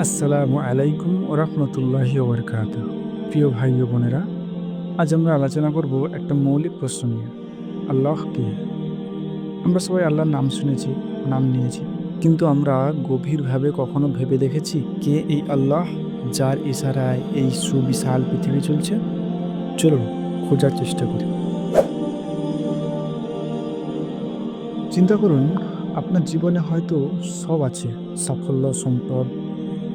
আসসালামু আলাইকুম ওরহমতুল্লাহি ওবরকাত প্রিয় ভাই ও বোনেরা, আজ আমরা আলোচনা করব একটা মৌলিক প্রশ্ন নিয়ে, আল্লাহ কে? আমরা সবাই আল্লাহর নাম শুনেছি, নাম নিয়েছি, কিন্তু আমরা গভীরভাবে কখনো ভেবে দেখেছি কে এই আল্লাহ যার ইশারায় এই সুবিশাল পৃথিবী চলছে? চলুন, খোঁজার চেষ্টা করি। চিন্তা করুন, আপনার জীবনে হয়তো সব আছে, সাফল্য, সম্পদ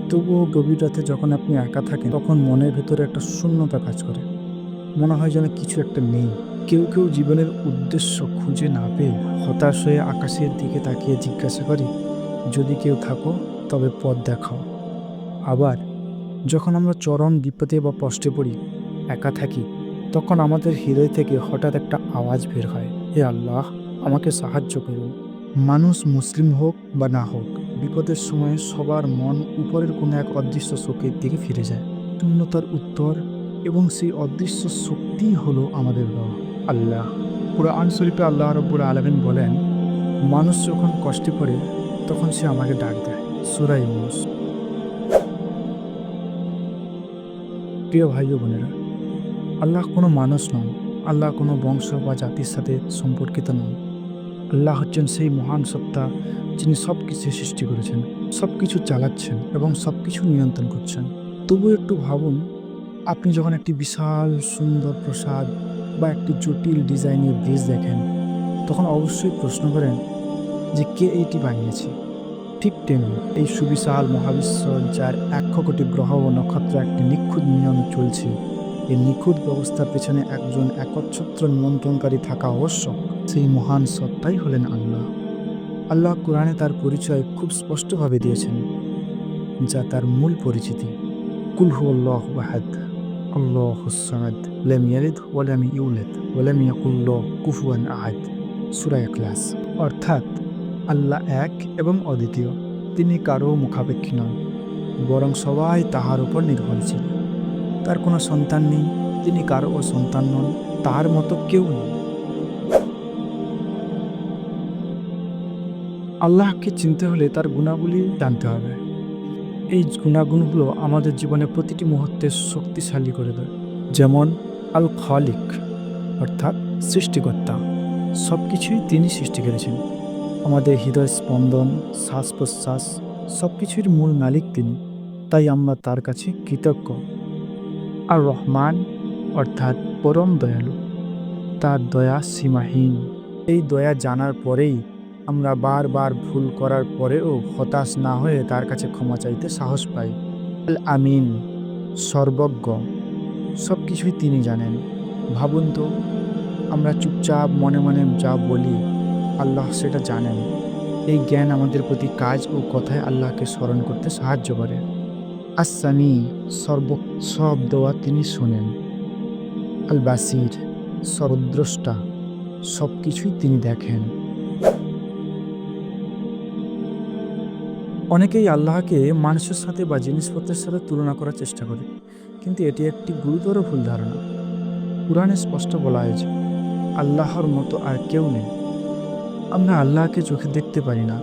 তবুও গভীর রাতে যখন আপনি একা থাকেন, তখন মনের ভেতরে একটা শূন্যতা কাজ করে। মনে হয় যেন কিছু একটা নেই। কেউ কেউ জীবনের উদ্দেশ্য খুঁজে না পেয়ে হতাশ হয়ে আকাশের দিকে তাকিয়ে জিজ্ঞাসা করে, যদি কেউ থাকো, তবে পথ দেখাও। আবার, যখন আমরা চরম বিপদে বা কষ্টে পড়ি, একা থাকি, তখন আমাদের হৃদয় থেকে হঠাৎ একটা আওয়াজ বের হয়, হে আল্লাহ, আমাকে সাহায্য করুন। মানুষ মুসলিম হোক বা না হোক বিপদের সময় সবার মন উপরের কোনো এক অদৃশ্য শোকের দিকে ফিরে যায়। শূন্যতার উত্তর এবং সেই অদৃশ্য শক্তিই হলো আমাদের রব, আল্লাহ। কোরআন শরীফে আল্লাহ রব্বুর আলমিন বলেন, মানুষ যখন কষ্টে পড়ে, তখন সে আমাকে ডাক দেয়। সুরাই মানুষ প্রিয় ভাই বোনেরা, আল্লাহ কোনো মানুষ নন, আল্লাহ কোনো বংশ বা জাতির সাথে সম্পর্কিত নন। আল্লাহ হচ্ছেন সেই মহান সত্তা যিনি সব কিছু সৃষ্টি করেছেন সব কিছু চালাচ্ছেন এবং সব কিছু নিয়ন্ত্রণ করছেন। তবু একটু ভাবুন, আপনি যখন একটি বিশাল, সুন্দর প্রসাদ বা একটি জটিল ডিজাইনের ব্রিজ দেখেন, তখন অবশ্যই প্রশ্ন করেন যে কে এইটি বানিয়েছে? ঠিক তেমনি এই সুবিশাল মহাবিশ্ব যার এক কোটি গ্রহ ও নক্ষত্র একটি নিখুঁত নিয়ম চলছে এই নিখুঁত ব্যবস্থার পেছনে একজন একচ্ছত্র নিয়ন্ত্রণকারী থাকা আবশ্যক। সেই মহান সত্তাই হলেন আল্লাহ। আল্লাহ কোরআনে তার পরিচয় খুব স্পষ্টভাবে দিয়েছেন, যা তার মূল পরিচিতি। কুলহু আল্লাহ ওয়াহাদ আল্লাহ সামাদ, লাম ইয়ালিদ ওয়া লাম ইউলাদ, ওয়া লাম ইয়াকুল লাহু কুফুয়ান আহাদ। সূরা ইখলাস। অর্থাৎ আল্লাহ এক এবং অদ্বিতীয়, তিনি কারও মুখাপেক্ষী নন, বরং সবাই তাহার উপর নির্ভরশীল। তার কোনো সন্তান নেই, তিনি কারও সন্তান নন তার মতো কেউ নেই। আল্লাহকে চিনতে হলে তার গুণাবলী জানতে হবে। এই গুণাগুণগুলো আমাদের জীবনে প্রতিটি মুহূর্তে শক্তিশালী করে দেয় যেমন আল খালিক অর্থাৎ সৃষ্টিকর্তা। সব কিছুই তিনি সৃষ্টি করেছেন। আমাদের হৃদয় স্পন্দন শ্বাস প্রশ্বাস সব কিছুর মূল মালিক তিনি। তাই আমরা তার কাছে কৃতজ্ঞ। আর রহমান অর্থাৎ পরম দয়ালু। তার দয়া সীমাহীন। এই দয়া জানার পরেই আমরা বারবার ভুল করার পরেও হতাশ না হয়ে তার কাছে ক্ষমা চাইতে সাহস পাই। আল আমিন, সর্বজ্ঞ। সব কিছুই তিনি জানেন। ভাবুন তো, আমরা চুপচাপ মনে মনে যা বলি, আল্লাহ সেটা জানেন। এই জ্ঞান আমাদের প্রতি কাজ ও কথায় আল্লাহকে স্মরণ করতে সাহায্য করে। আসামি সর্ব, সব দেওয়া তিনি শোনেন। আল বাসির সর্বদ্রষ্টা। সব কিছুই তিনি দেখেন। অনেকেই আল্লাহকে মানুষের সাথে বা জিনিসপত্রের সাথে তুলনা করার চেষ্টা করে, কিন্তু এটি একটি গুরুতর ভুল ধারণা। কোরআনে স্পষ্ট বলা হয়েছে, আল্লাহর মতো আর কেউ নেই। আমরা আল্লাহকে চোখে দেখতে পারি না,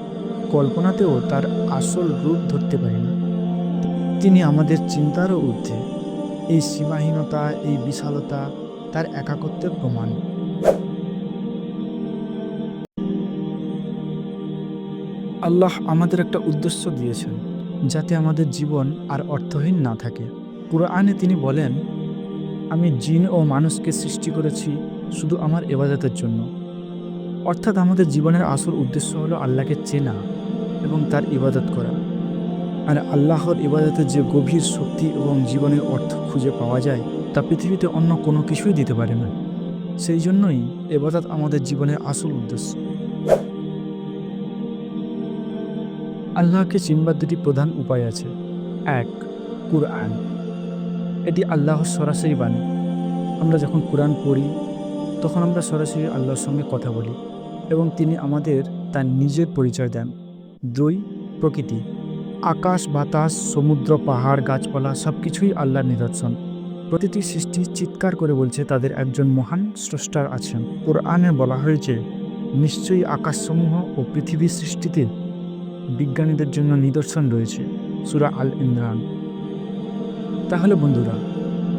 কল্পনাতেও তার আসল রূপ ধরতে পারি না। তিনি আমাদের চিন্তারও ঊর্ধ্বে। এই সীমাহীনতা, এই বিশালতা, তার একাকত্বের প্রমাণ। আল্লাহ আমাদের একটা উদ্দেশ্য দিয়েছেন, যাতে আমাদের জীবন আর অর্থহীন না থাকে। পুরাণে তিনি বলেন, আমি জিন ও মানুষকে সৃষ্টি করেছি শুধু আমার এবাদতের জন্য। অর্থাৎ আমাদের জীবনের আসল উদ্দেশ্য হলো আল্লাহকে চেনা এবং তার ইবাদত করা। আর আল্লাহর ইবাদতের যে গভীর শক্তি এবং জীবনের অর্থ খুঁজে পাওয়া যায়, তা পৃথিবীতে অন্য কোনো কিছুই দিতে পারে না। সেই জন্যই এবাদত আমাদের জীবনের আসল উদ্দেশ্য। আল্লাহকে চিনবার দুটি প্রধান উপায় আছে। এক, কুরআন। এটি আল্লাহর সরাসরি বাণী। আমরা যখন কোরআন পড়ি, তখন আমরা সরাসরি আল্লাহর সঙ্গে কথা বলি এবং তিনি আমাদের তার নিজের পরিচয় দেন। দুই, প্রকৃতি। আকাশ, বাতাস, সমুদ্র, পাহাড়, গাছপালা সব কিছুই আল্লাহর নিদর্শন। প্রতিটি সৃষ্টি চিৎকার করে বলছে তাদের একজন মহান স্রষ্টার আছেন। কোরআনে বলা হয়েছে, নিশ্চয়ই আকাশসমূহ ও পৃথিবীর সৃষ্টিতে বিজ্ঞানীদের জন্য নিদর্শন রয়েছে, সুরা আল ইমরান। তাহলে বন্ধুরা,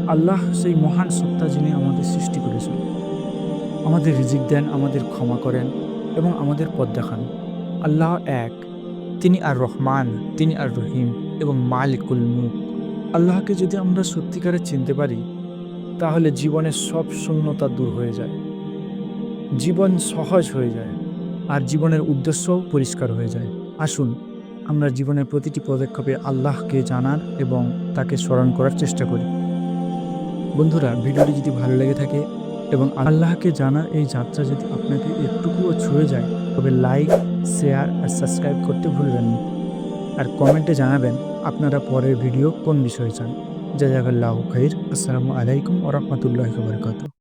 আল্লাহ সেই মহান সত্তা যিনি আমাদের সৃষ্টি করেছেন, আমাদের রিজিক দেন, আমাদের ক্ষমা করেন এবং আমাদের পথ দেখান। আল্লাহ এক, তিনি আর রহমান, তিনি আর রহিম এবং মালিকুল মুখ। আল্লাহকে যদি আমরা সত্যিকারে চিনতে পারি, তাহলে জীবনের সব শূন্যতা দূর হয়ে যায়। জীবন সহজ হয়ে যায় আর জীবনের উদ্দেশ্যও পরিষ্কার হয়ে যায়। আসুন, আমরা জীবনের প্রতিটি পদক্ষেপে আল্লাহকে জানার এবং তাকে স্মরণ করার চেষ্টা করি। বন্ধুরা, ভিডিওটি যদি ভালো লেগে থাকে এবং আল্লাহকে জানার এই যাত্রা যদি আপনাকে একটুকুও ছুঁয়ে যায়, তবে লাইক, শেয়ার আর সাবস্ক্রাইব করতে ভুলবেন না। আর কমেন্টে জানাবেন, আপনারা পরের ভিডিও কোন বিষয়ে চান। জাজাকাল্লাহ খাইর। আসসালামু আলাইকুম ওরহমতুল্লাহ বরকাত